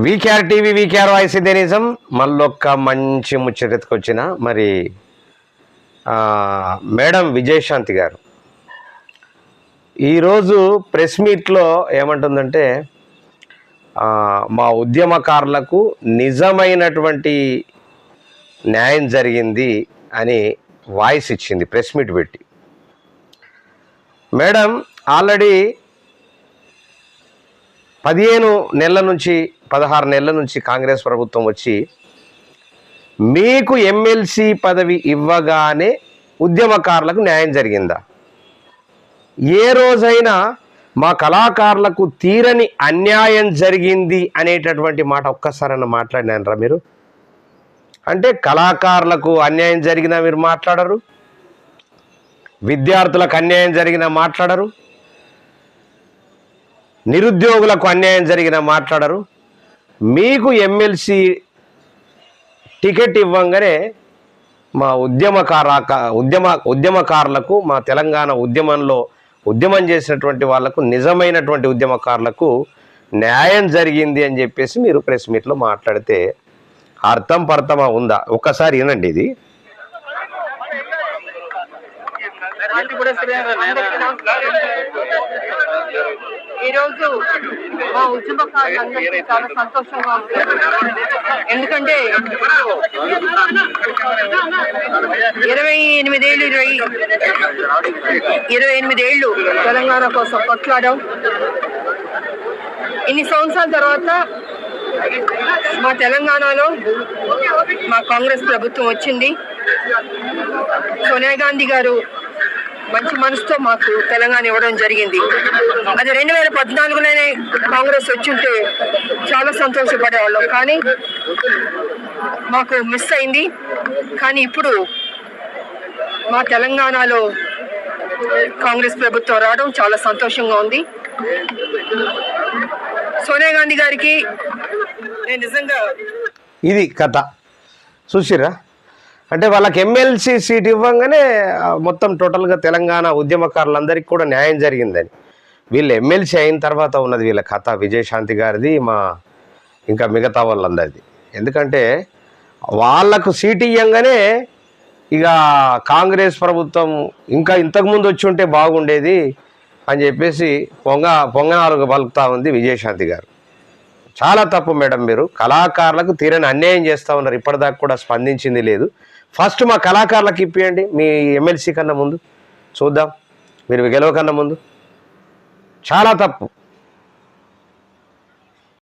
VKR TV VKR voice ఇదేనిజం మళ్ళొక్క మంచి ముచ్చటెత్తుకొచ్చిన మరి మేడం విజయశాంతి గారు. ఈరోజు ప్రెస్ మీట్లో ఏమంటుందంటే మా ఉద్యమకారులకు నిజమైనటువంటి న్యాయం జరిగింది అని వాయిస్ ఇచ్చింది ప్రెస్ మీట్ పెట్టి. మేడం ఆల్రెడీ పదిహేను నెలల నుంచి పదహారు నెలల నుంచి కాంగ్రెస్ ప్రభుత్వం వచ్చి మీకు ఎమ్మెల్సీ పదవి ఇవ్వగానే ఉద్యమకారులకు న్యాయం జరిగిందా? ఏ రోజైనా మా కళాకారులకు తీరని అన్యాయం జరిగింది అనేటటువంటి మాట ఒక్కసారైనా మాట్లాడినారా మీరు? అంటే కళాకారులకు అన్యాయం జరిగినా మీరు మాట్లాడరు? విద్యార్థులకు అన్యాయం జరిగినా మాట్లాడరు? నిరుద్యోగులకు అన్యాయం జరిగిన మాట్లాడరు? మీకు ఎమ్మెల్సీ టికెట్ ఇవ్వంగానే మా ఉద్యమకార ఉద్యమ ఉద్యమకారులకు మా తెలంగాణ ఉద్యమంలో ఉద్యమం చేసినటువంటి వాళ్ళకు నిజమైనటువంటి ఉద్యమకారులకు న్యాయం జరిగింది అని చెప్పేసి మీరు ప్రెస్ మీట్లో మాట్లాడితే అర్థం పర్థమా ఉందా? ఒక్కసారి వినండి ఇది. ఈరోజు మా ఉద్యమకారులందరికీ చాలా సంతోషంగా ఉంది. ఎందుకంటే ఇరవై ఎనిమిదేళ్ళు ఇరవై ఇరవై ఎనిమిదేళ్ళు తెలంగాణ కోసం కొట్లాడాం. ఇన్ని సంవత్సరాల తర్వాత మా తెలంగాణలో మా కాంగ్రెస్ ప్రభుత్వం వచ్చింది. సోనియా గాంధీ గారు మంచి మనసుతో మాకు తెలంగాణ ఇవ్వడం జరిగింది. అది రెండు వేల పద్నాలుగులోనే కాంగ్రెస్ వచ్చింటే చాలా సంతోషపడేవాళ్ళం. కానీ మాకు మిస్ అయింది. కానీ ఇప్పుడు మా తెలంగాణలో కాంగ్రెస్ ప్రభుత్వం రావడం చాలా సంతోషంగా ఉంది. సోనియా గాంధీ గారికి నేను నిజంగా ఇది కథ. చూసిరా అంటే వాళ్ళకి ఎమ్మెల్సీ సీట్ ఇవ్వంగానే మొత్తం టోటల్గా తెలంగాణ ఉద్యమకారులందరికీ కూడా న్యాయం జరిగిందని. వీళ్ళు ఎమ్మెల్సీ అయిన తర్వాత ఉన్నది వీళ్ళ కథ విజయశాంతి గారిది మా ఇంకా మిగతా వాళ్ళందరిది. ఎందుకంటే వాళ్ళకు సీట్ ఇవ్వంగానే ఇక కాంగ్రెస్ ప్రభుత్వం ఇంకా ఇంతకుముందు వచ్చి ఉంటే బాగుండేది అని చెప్పేసి పొంగ పొంగనాలుగు పలుకుతా ఉంది విజయశాంతి గారు. చాలా తప్పు మేడం మీరు. కళాకారులకు తీరని అన్యాయం చేస్తూ ఉన్నారు. ఇప్పటిదాకా కూడా స్పందించింది లేదు. ఫస్ట్ మా కళాకారులకు ఇప్పియండి మీ ఎమ్మెల్సీ కన్నా ముందు. చూద్దాం మీరు గెలవ కన్నా ముందు. చాలా తప్పు.